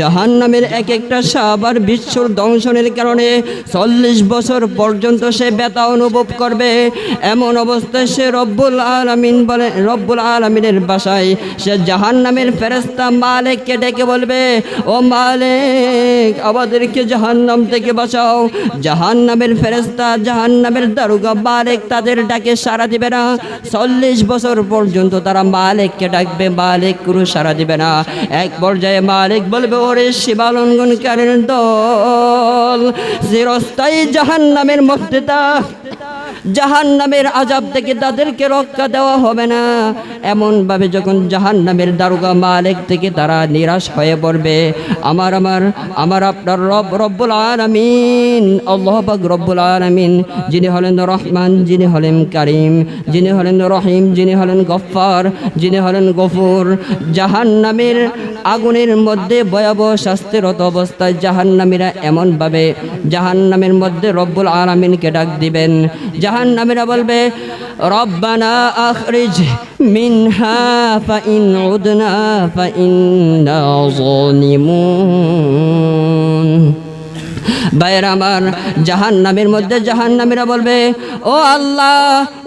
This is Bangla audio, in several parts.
জাহান নামের এক একটা সাবার বিশ্বর দংশনের কারণে চল্লিশ বছর পর্যন্ত সে ব্যথা অনুভব করবে। এমন অবস্থায় সে রব্বুল আলমিন বলে, রব্বুল আলমিনের বাসায় সে জাহান নামের ফেরস্তা মালিককে ডেকে বলবে, ও মালেক, আমাদেরকে জাহান নাম থেকে বাঁচাও। জাহান নামের ফেরস্তা জাহান নামের দারুগা মালিক তাদের ডাকে সাড়া দিবে না। চল্লিশ বছর পর্যন্ত তারা মালিককে ডাকবে, মালেক কোনো সারা দিবে না। এক পর্যায়ে মালিক বলবে ওরে শিবালঙ্ঘনকারীর দল চিরস্থায়ী জাহান নামের মধ্যে তা জাহান নামের আজাব থেকে তাদেরকে রক্ষা দেওয়া হবে না। এমনভাবে যখন জাহান নামের দারুগা মালিক থেকে তারা নিরাশ হয়ে পড়বে, আমার আমার আমার আপনার রব, রব্বুল আলামিন, আল্লাহ পাক রব্বুল আলামিন, যিনি হলেন রহমান, যিনি হলেন কারিম, যিনি হলেন রহিম, যিনি হলেন গফফার, যিনি হলেন গফুর জাহান নামের আগুনের মধ্যে ভয়াবহ শাস্তিরত অবস্থায় জাহান্নামীরা এমনভাবে জাহান্নামের মধ্যে রব্বুল আলমিনকে ডাক দিবেন। জাহান্নামীরা বলবে, রব্বানা আখরিজ মিনহা ফাইন উদনা যালিমুন। বাইর আমার জাহান নামের মধ্যে জাহান নামীরা বলবে, ও আল্লাহ,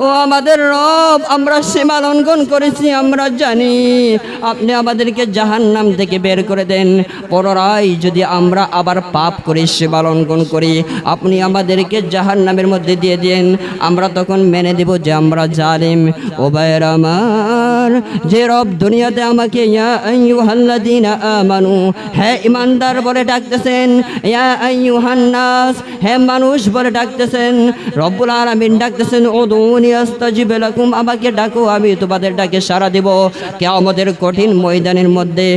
ও আমাদের রব, আমরা সীমা লঙ্ঘন করেছি, আমরা জানি। আপনি আমাদেরকে জাহান নাম থেকে বের করে দেন। পররাই যদি আমরা আবার পাপ করি সীমা লঙ্ঘন করি, আপনি আমাদেরকে জাহান নামের মধ্যে দিয়ে দেন আমরা তখন মেনে দেব যে আমরা জালিম। ও বাইর আমার, যে রব দুনিয়াতে আমাকে, ইয়া আইয়ুহাল্লাযীনা আমানু হ্যাঁ ইমানদার বলে ডাকতেছেন, ইয়া হ্যাঁ মানুষ, বলে ডাকতেছেন ডাকতেছেন আমি ডাকে সাড়া কঠিন ময়দানের মধ্যে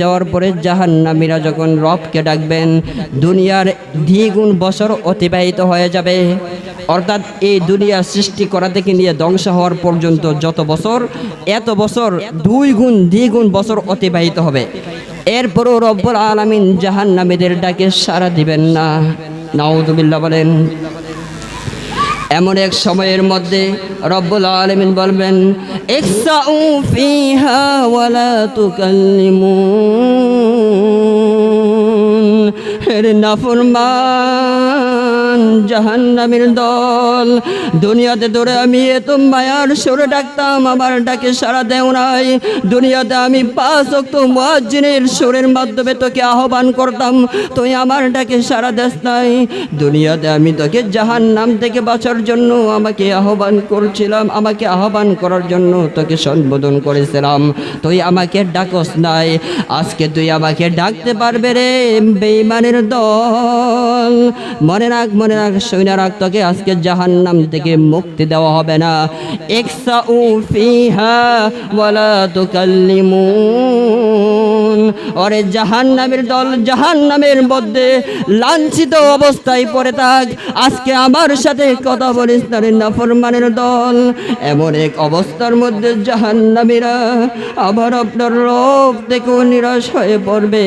যাওয়ার পরে যখন ডাকবেন, দুনিয়ার দ্বিগুণ বছর অতিবাহিত হয়ে যাবে। অর্থাৎ এই দুনিয়া সৃষ্টি করা থেকে নিয়ে ধ্বংস হওয়ার পর্যন্ত যত বছর, এত বছর দুই গুণ দ্বিগুণ বছর অতিবাহিত হবে। এরপরও রব্বুল আলামিন জাহান্নামীদের ডাকে সারা দিবেন না। নাউদুবিল্লাহ বলেন, এমন এক সময়ের মধ্যে রব্বুল আলমিন বলবেন ইসা ফিহা ওয়ালা তুকাল্লিমুন। হে নাফরমান, জাহান্নামের দল। দুনিয়াতে তোরে আমি এত মায়ার সুরে ডাকতাম, আমার ডাকে সারা দেও নাই। দুনিয়াতে আমি পাঁচ অক্ত মুয়াজ্জিনের সুরের মাধ্যমে তোকে আহ্বান করতাম, তুই আমার ডাকে সারা দেশ নাই। দুনিয়াতে আমি তোকে জাহান নাম থেকে বাঁচার জন্য আমাকে আহ্বান করছিলাম, আমাকে আহ্বান করার জন্য তোকে সম্বোধন করেছিলাম। তুই আমাকে ডাকস নাই, আজকে তুই আমাকে ডাকতে পারবে রে বেইমানের দল। মনে রাখ মনে রাখ সৈন্য রাখ, তোকে আজকে জাহান নাম থেকে মুক্তি দেওয়া হবে না। ওরে জাহান নামের দল জাহান নামের মধ্যে লাঞ্ছিত অবস্থায় পড়ে থাক। আজকে আমার সাথে কথা বলিস নাফরমানের দল। এমন এক অবস্থার মধ্যে জাহান নামীরা আবার আপনার রব থেকেও নিরাশ হয়ে পড়বে।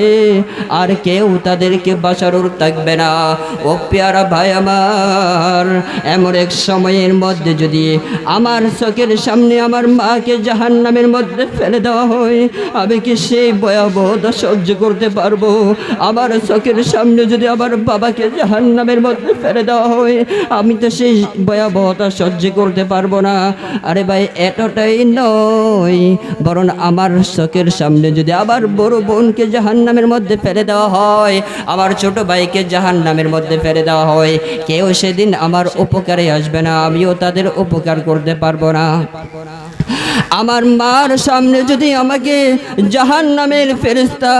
আর কেউ তাদেরকে বাঁচানোর থাকবে না। ও পেয়ারা ভাই আমার, এমন এক সময়ের মধ্যে যদি আমার চোখের সামনে আমার মাকে জাহান নামের মধ্যে ফেলে দেওয়া হয়, আমি কি সেই ভয়াবহতা সহ্য করতে পারব? আমার চোখের সামনে যদি আমার বাবাকে জাহান নামের মধ্যে ফেলে দেওয়া হয়, আমি তো সেই ভয়াবহতা সহ্য করতে পারব না। আরে ভাই, এতটাই নয়, বরং আমার চোখের সামনে যদি আবার বড় বোনকে জাহান নামের মধ্যে ফেলে দেওয়া হয়, আমার ছোট ভাইকে জাহান নামের মধ্যে ফেলে দেওয়া হয়। কেউ সেদিন আমার উপকারে আসবে না, আমিও তাদের উপকার করতে পারব না। আমার মার সামনে যদি আমাকে জাহান নামের ফেরিস্তা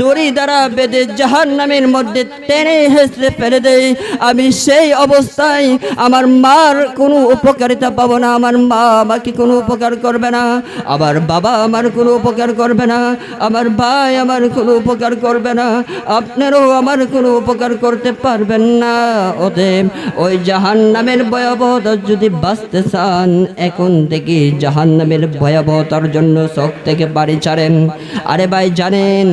দড়ি দ্বারা বেঁধে জাহান নামের মধ্যে টেনে হেসড়ে ফেলে দেয়, আমি সেই অবস্থায় আমার মার কোনো উপকারিতা পাবো না, আমার মা আমাকে কোনো উপকার করবে না, আমার বাবা আমার কোনো উপকার করবে না, আমার ভাই আমার কোনো উপকার করবে না, আপনারও আমার কোনো উপকার করতে পারবেন না, অতএব ওই জাহান নামের ভয়াবহতা যদি বাঁচতে চান, এখন থেকে জাহান নামের ভয়াবহতার জন্য শখ থেকে বাড়ি ছাড়েন। আরে ভাই, জানেন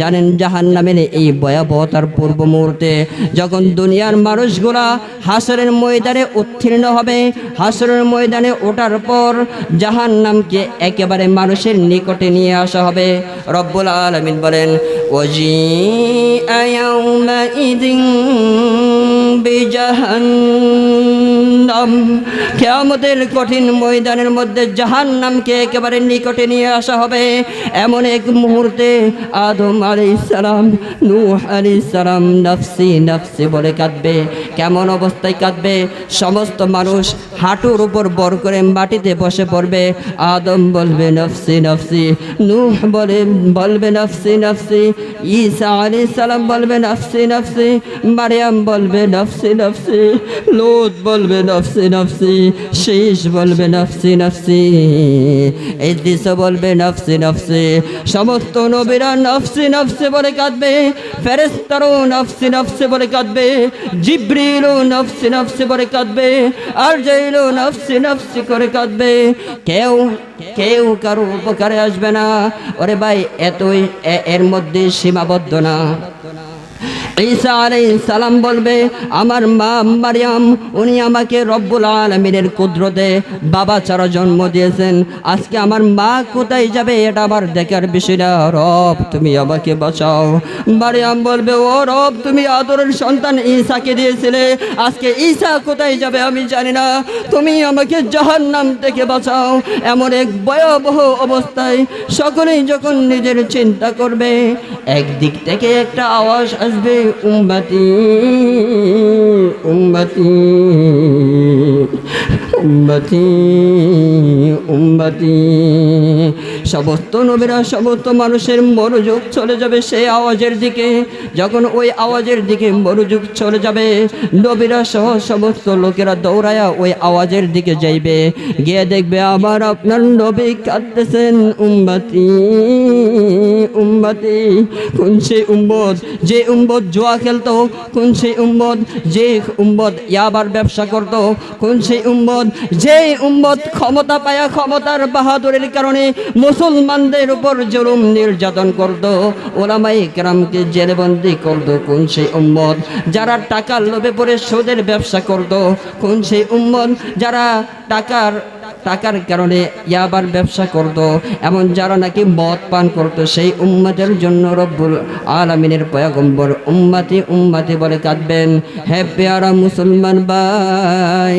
জানেন জাহান নামের এই ভয়াবহতার পূর্ব মুহূর্তে যখন দুনিয়ার মানুষগুলা হাসরের ময়দানে উত্তীর্ণ হবে, হাসরের ময়দানে ওঠার পর জাহান নামকে একেবারে মানুষের নিকটে নিয়ে আসা হবে। রব্বুল আলমিন বলেন ওজি আয়াউমাইদিন বিজাহান্নাম কেয়ামতের কঠিন ময়দানের মধ্যে জাহান্নামকে একেবারে নিকটে নিয়ে আসা হবে। এমন এক মুহূর্তে আদম আলি সালাম নু আলি সালাম নাফসি নাফসি বলে কাঁদবে। কেমন অবস্থায় কাঁদবে? সমস্ত মানুষ হাঁটুর উপর বর করে মাটিতে বসে পড়বে। আদম বলবে, নফসি নফসি। নূহ বলে, বলবে, নফসি নফসি। ঈসা আলি সালাম বলবে, নফসি নফসি। মারিয়াম বলবে নফসি নফসি। লোদ বলবে নফসি নফসি। শেষ বলবে নফসি নফসি। ইদ্দিস বলবে নফসি নফসি। সমস্ত নবীরা নফসি নফসি বলে কাঁদবে। ফেরেস্তারও নফসি নফসি বলে কাঁদবে। জিব্রিলও নফসি নফসি বলে কাঁদবে। আর জৈলও নফসি নফসি করে কাঁদবে। কেউ কেউ কারও উপকারে আসবে না। ওরে ভাই, এতই এর মধ্যে সীমাবদ্ধ না। ঈসা আলাইহিস সালাম বলবে, আমার মা মারিয়াম, উনি আমাকে রব্বুল আলমিনের কুদরতে বাবা ছাড়া জন্ম দিয়েছেন। আজকে আমার মা কোথায় যাবে এটা আমার দেখার বিষয় না। রব, তুমি আমাকে বাঁচাও। মারিয়াম বলবে, ও রব, তুমি আদরের সন্তান ঈসাকে দিয়েছিলে। আজকে ঈসা কোথায় যাবে আমি জানি না। তুমি আমাকে জাহান্নাম থেকে বাঁচাও। এমন এক ভয়াবহ অবস্থায় সকলেই যখন নিজের চিন্তা করবে, একদিক থেকে একটা আওয়াজ আসবে উম্মতি উম্মতি উম্মতি উম্মতি। সমস্ত নবীরা, সমস্ত মানুষের মনোযোগ চলে যাবে সেই আওয়াজের দিকে। যখন ওই আওয়াজের দিকে মনোযোগ চলে যাবে, নবীরা সহ সমস্ত লোকেরা দৌড়ায়া ওই আওয়াজের দিকে যাইবে। গিয়ে দেখবে আবার আপনার নবী কাঁদতেছেন, উম্মতি উম্মতি। কোন সেই উম্মত? যে উম্মত জুয়া খেলতো, কোন সেই উম্মত যে উম্মত ইয়াবার ব্যবসা করত, কোন সেই উম্মত যে উম্মত ক্ষমতা পায়া ক্ষমতার বাহাদুরের কারণে মুসলমানদের উপর জুলুম নির্যাতন করত। ওলামাই কেরামকে জেলেবন্দি করত কোন সেই উম্মত যারা টাকার লোভে পড়ে সুদের ব্যবসা করত, কোন সেই উম্মত যারা টাকার টাকার কারণে ইয়াবার ব্যবসা করত, এমন যারা নাকি মদ পান করত, সেই উম্মাদের জন্য রব্বুল আলমিনের পয়াগম্বর উম্মাতি উম্মাতি বলে কাঁদবেন। হে পেয়ারা মুসলমান ভাই,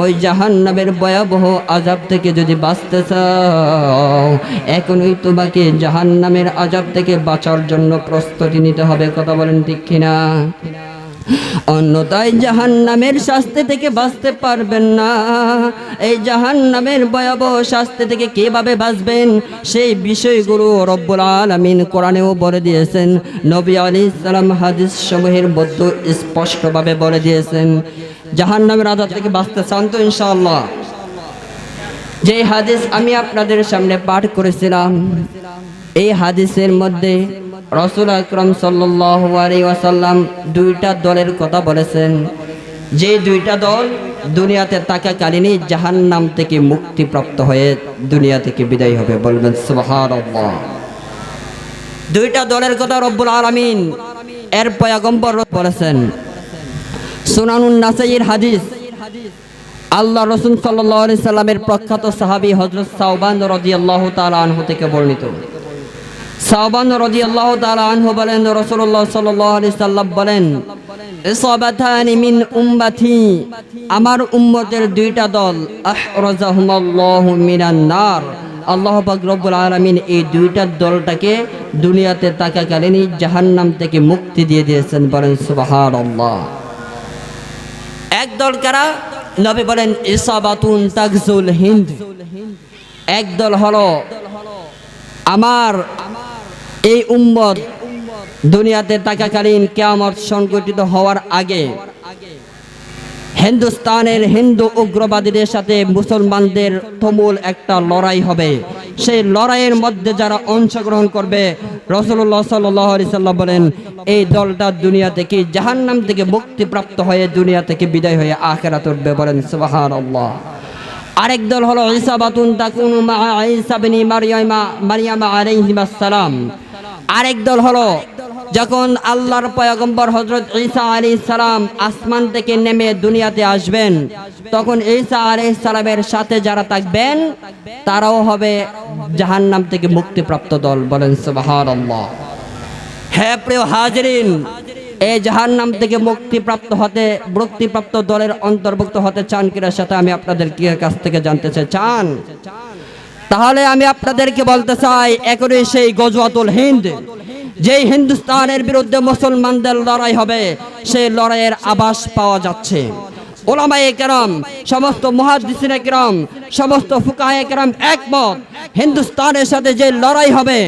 ওই জাহান নামের ভয়াবহ আজাব থেকে যদি বাঁচতে চাও, এখনই তোমাকে জাহান নামের আজাব থেকে বাঁচার জন্য প্রস্তুতি নিতে হবে। কথা বলেন ঠিক কিনা? অন্যতায় জাহান নামের শাস্তি থেকে বাঁচতে পারবেন না। এই জাহান নামের ভয়াবহ শাস্তি থেকে কীভাবে বাঁচবেন, সেই বিষয়গুলো রব্বুল আলমিন কোরআনেও বলে দিয়েছেন। নবী আলী ইসলাম হাদিস সমূহের মধ্যে স্পষ্টভাবে বলে দিয়েছেন জাহান নামের আজাদ থেকে বাঁচতে চান তো ইনশাআল্লাহ। যে হাদিস আমি আপনাদের সামনে পাঠ করেছিলাম, এই হাদিসের মধ্যে রসুল আকরম সাল্লাহ ওয়াসাল্লাম দুইটা দলের কথা বলেছেন। যে দুইটা দল দুনিয়াতে থাকাকালীনই জাহান নাম থেকে মুক্তিপ্রাপ্ত হয়ে দুনিয়া থেকে বিদায় হবে। বলবেন দুইটা দলের কথা রব্বুল আলমিন এর পয়াগম্বর বলেছেন। সুনানুন নাসাইয়ের হাদিস, আল্লাহ রসুল সাল্লি সাল্লামের প্রখ্যাত সাহাবি হজরত সাউবান রদি আল্লাহ তালা আনহু থেকে বর্ণিত। সাউবান রদি আল্লাহ তালা আনহু বলেন রসুল্লাহ সাল্লি সাল্লাম বলেন মিন আমার উম্মতের দুইটা দল আহরাজাহুমাল্লাহু মিনান নার। আল্লাহ রব্বুল আলামিন এই দুইটা দলটাকে দুনিয়াতে থাকাকালীনই জাহান্নাম থেকে মুক্তি দিয়ে দিয়েছেন বলেন, সুবহানাল্লাহ। এক দল কারা? নবী বলেন, ইসাবাতুন তাকজুল হিন্দ। এক দল হলো, আমার এই উম্মত দুনিয়াতে থাকাকালীন কেয়ামত সংগঠিত হওয়ার আগে হিন্দুস্তানের হিন্দু উগ্রবাদীদের সাথে মুসলমানদের তুমুল একটা লড়াই হবে। সেই লড়াইয়ের মধ্যে যারা অংশগ্রহণ করবে রসুল্লাহ সাল্লাম বলেন, এই দলটা দুনিয়া থেকে জাহান্নাম থেকে মুক্তিপ্রাপ্ত হয়ে দুনিয়া থেকে বিদায় হয়ে আখেরাত উঠবে। বলেন সুবাহান আরেক দল হলো ইসাবাতুন তাকুনু মা ঈসা মারিয়ামা মারিয়ামা আলাইহিস সালাম আরেক দল হলো যখন আল্লাহর পয়গম্বর হজরত ঈসা আলী সালাম আসমান থেকে নেমে দুনিয়াতে আসবেন, তখন ঈসা আলী সালামের সাথে যারা থাকবেন, তারাও হবে জাহান্নাম থেকে মুক্তিপ্রাপ্ত দল বলেন সুবহানাল্লাহ। হ্যাঁ প্রিয় হাজরিন, এই জাহান নাম থেকে মুক্তিপ্রাপ্ত হতে, মুক্তিপ্রাপ্ত দলের অন্তর্ভুক্ত হতে চান কিনা সেটা আমি আপনাদের কাছ থেকে জানতে চাই। চান? তাহলে আমি আপনাদেরকে বলতে চাই, এখনই সেই গজওয়াতুল হিন্দ। যেই হিন্দুস্তানের বিরুদ্ধে মুসলমানদের লড়াই হবে, সেই লড়াইয়ের আভাস পাওয়া যাচ্ছে। ওলামায়ে কেরাম, সমস্ত মহাদিসিনে কেরাম, সমস্ত ফুকাহে কেরাম একমত, হিন্দুস্তানের সাথে যে লড়াই হবে,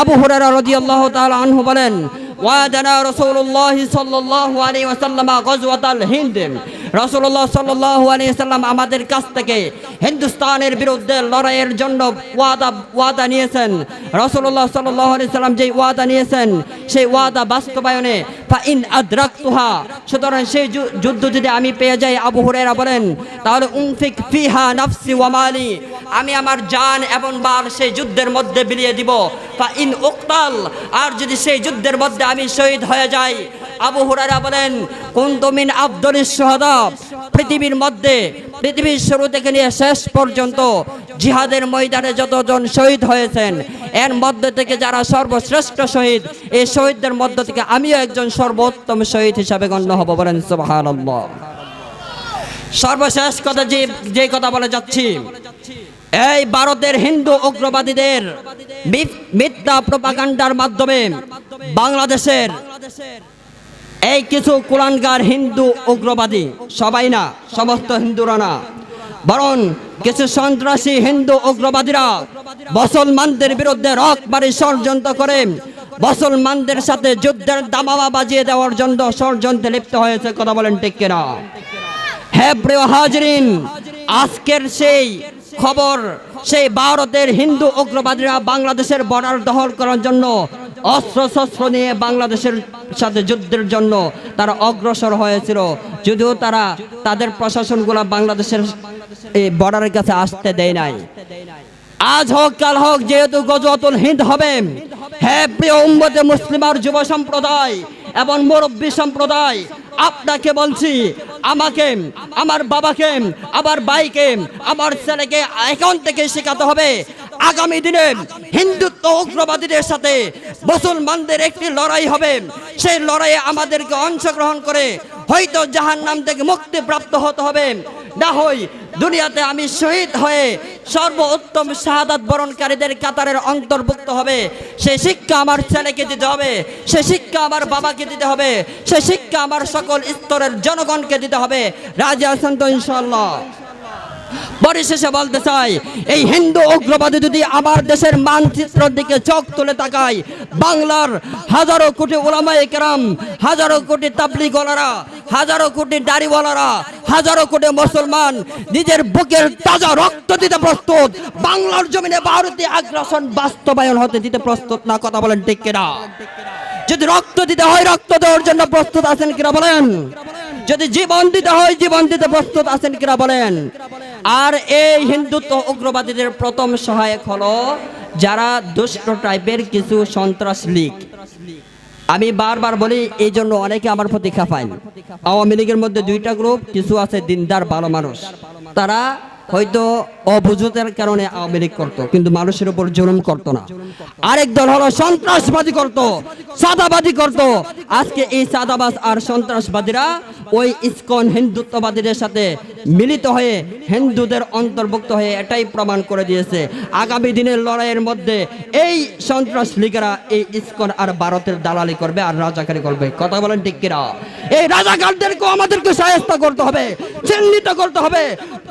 আবু হুরারা রাদিয়াল্লাহু তাআলা আনহু বলেন, ওয়াদানা রাসূলুল্লাহ সাল্লাল্লাহু আলাইহি ওয়াসাল্লাম গজওয়াতাল হিন্দ। রাসূলুল্লাহ সাল্লাল্লাহু আলাইহি আমাদের কাছ থেকে হিন্দুস্তানের বিরুদ্ধে লড়াইয়ের জন্য ওয়াদা ওয়াদা নিয়েছেন। আলাইহি সাল্লাম যে ওয়াদা নিয়েছেন, সেই ওয়াদা বাস্তবায়নে ইন আদরাকতুহা, সুতরাং সেই যুদ্ধ যদি আমি পেয়ে যাই, আবু হুরায়রা বলেন, তাহলে উনফিক ফিহা নাফসি ওয়া মালি, আমি আমার জান এবং বাল সেই যুদ্ধের মধ্যে বিলিয়ে দিব। ফা ইন উকতাল, আর যদি সেই যুদ্ধের মধ্যে আমি শহীদ হয়ে যাই আবু হুরায়রা বলেন কুন্তমিন আব্দুল সোহাদা পৃথিবীর মধ্যে, পৃথিবীর শুরু থেকে নিয়ে শেষ পর্যন্ত জিহাদের ময়দানে যতজন শহীদ হয়েছেন, এর মধ্যে থেকে যারা সর্বশ্রেষ্ঠ শহীদ, এই শহীদদের মধ্য থেকে আমিও একজন সর্বোত্তম শহীদ হিসাবে গণ্য হব বলেন, সুবহানাল্লাহ। সর্বশেষ কথা যে যে কথা বলে যাচ্ছি, এই ভারতের হিন্দু উগ্রবাদীদের মিথ্যা প্রপাগান্ডার মাধ্যমে বাংলাদেশের এই কিছু কুলানগার হিন্দু উগ্রবাদী, সবাই না, সমস্ত হিন্দুরা না। বরং কিছু সন্ত্রাসী হিন্দু উগ্রবাদীরা মুসলমানদের বিরুদ্ধে রকমারি ষড়যন্ত্র করে মুসলমানদের সাথে যুদ্ধের দামামা বাজিয়ে দেওয়ার জন্য ষড়যন্ত্রে লিপ্ত হয়েছে, কথা বলেন ঠিক কিনা? হ্যাঁ প্রিয় হাজরিন, আজকের সেই খবর, সেই ভারতের হিন্দু উগ্রবাদীরা বাংলাদেশের বর্ডার দখল করার জন্য অস্ত্র শস্ত্র নিয়ে বাংলাদেশের সাথে যুদ্ধের জন্য তারা অগ্রসর হয়েছিল। যদিও তারা তাদের প্রশাসনগুলো বাংলাদেশের এই বর্ডারের কাছে আসতে দেয় নাই। আজ হোক, কাল হোক, যেহেতু গজওয়াতুল হিন্দ হবে হ্যাঁ প্রিয় উম্মতে মুসলিমার যুব সম্প্রদায় এবং মুরব্বী সম্প্রদায়, আপনাকে বলছি, আমাকে, আমার বাবাকে, আমার ভাইকে, আমার ছেলেকে এখন থেকে শেখাতে হবে। আগামী দিনে হিন্দুত্ব উগ্রবাদীদের সাথে মুসলমানদের একটি লড়াই হবে। সেই লড়াইয়ে আমাদেরকে অংশগ্রহণ করে হয়তো জাহান নাম থেকে মুক্তি প্রাপ্ত হতে হবে। না হই দুনিয়াতে আমি শহীদ হয়ে সর্বোত্তম শাহাদাত বরণকারীদের কাতারের অন্তর্ভুক্ত হবে। সে শিক্ষা আমার ছেলেকে দিতে হবে, সে শিক্ষা আমার বাবাকে দিতে হবে, সে শিক্ষা আমার সকল স্তরের জনগণকে দিতে হবে। রাজা আছেন তো ইনশাল্লাহ পরিশেষে বলতে চাই, এই হিন্দু উগ্রবাদী যদি আমার দেশের মানচিত্রের দিকে চোখ তুলে তাকায়, বাংলার হাজারো কোটি ওলামায়ে কেরাম, হাজারো কোটি তাবলিগলারা হাজারো কোটি দাড়িওয়ালারা, হাজারো কোটি মুসলমান নিজের বুকের তাজা রক্ত দিতে প্রস্তুত, বাংলার জমিনে ভারতীয় আগ্রাসন বাস্তবায়ন হতে দিতে প্রস্তুত না, কথা বলেন ঠিক কিনা? যদি রক্ত দিতে হয়, রক্ত দেওয়ার জন্য প্রস্তুত আছেন কিনা বলেন? যদি জীবন দিতে হয়, জীবন দিতে প্রস্তুত আছেন কিনা বলেন? আর এই হিন্দুত্ব উগ্রবাদীদের প্রথম সহায়ক হলো যারা দুষ্ট টাইপের কিছু সন্ত্রাস লীগ। আমি বারবার বলি, এই জন্য অনেকে আমার প্রতি খাফায় আওয়ামী লীগের মধ্যে দুইটা গ্রুপ কিছু আছে দিনদার, ভালো মানুষ। তারা হয়তো অবুঝতের কারণে আওয়ামী লীগ করতো, কিন্তু মানুষের উপর জুলুম করতো না। আরেক দল হলো সন্ত্রাসবাদী করত, সাদাবাদী করত। আজকে এই সাদাবাজ আর সন্ত্রাসবাদীরা ওই ইসকন হিন্দুত্ববাদীদের সাথে মিলিত হয়ে হিন্দুদের অন্তর্ভুক্ত হয়ে এটাই প্রমাণ করে দিয়েছে। আগামী দিনের লড়াইয়ের মধ্যে এই সন্ত্রাস লীগেরা এই ইসকন আর ভারতের দালালি করবে আর রাজাকারি করবে। কথা বলেন ঠিক কিনা? এই রাজাকারদেরকেও আমাদেরকে সাহায্য করতে হবে, চিহ্নিত করতে হবে।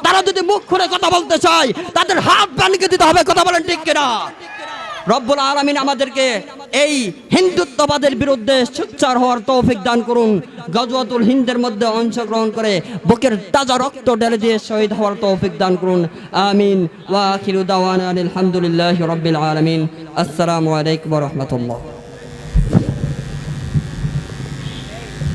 তারা যদি মুখ খুলে কথা বলতে চায়, তাদের হাত বানিয়ে দিতে হবে, কথা বলেন ঠিক কিনা? রব্বুল আলমিন আমাদেরকে এই হিন্দুত্ববাদের বিরুদ্ধে সোচ্চার হওয়ার তৌফিক দান করুন। গজওয়াতুল হিন্দের মধ্যে অংশগ্রহণ করে বুকের তাজা রক্ত ঢেলে দিয়ে শহীদ হওয়ার তৌফিক দান করুন। আমিন। ওয়া আখিরু দাওয়ানা আলহামদুলিল্লাহি রাব্বিল আলামিন। আসসালামু আলাইকুম রাহমাতুল্লাহ।